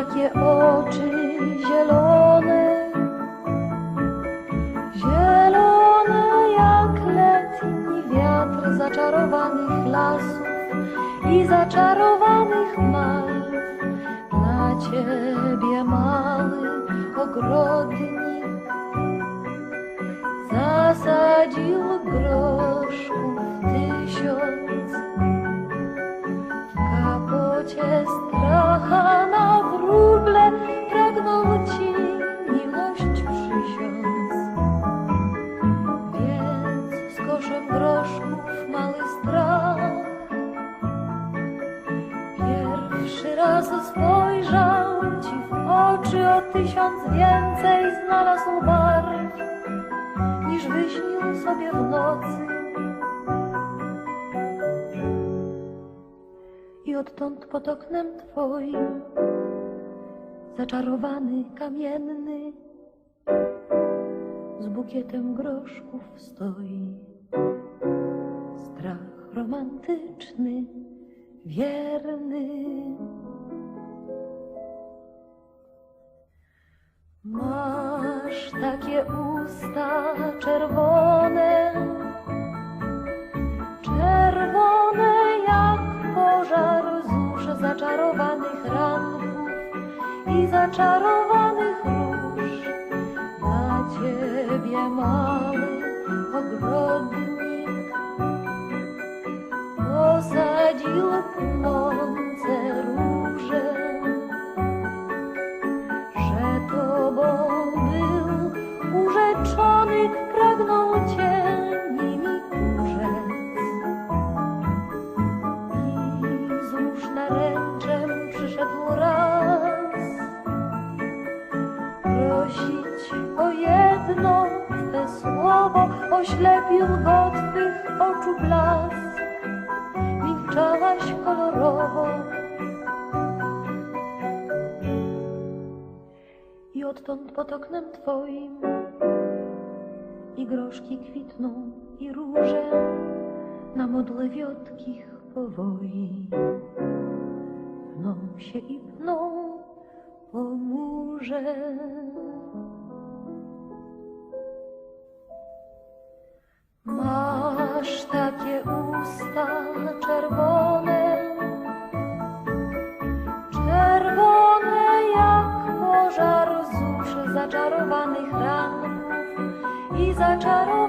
takie oczy zielone, zielone jak letni wiatr zaczarowanych lasów i zaczarowanych malw. Dla ciebie mały ogrodnik zasadził tysiąc więcej znalazł barw niż wyśnił sobie w nocy. I odtąd pod oknem twoim zaczarowany kamienny z bukietem groszków stoi. Strach romantyczny, wierny. Takie usta czerwone, czerwone jak pożar zórz zaczarowanych ranków i zaczarowanych róż. Dla ciebie mały naręczem przyszedł raz prosić o jedno Twe słowo, oślepił go Twych oczu blask. Milczałaś kolorowo i odtąd pod oknem Twoim i groszki kwitną i róże na modle wiotkich powoi się i pną po murze. Masz takie usta czerwone, czerwone jak pożar zórz zaczarowanych ranków i zaczarowanych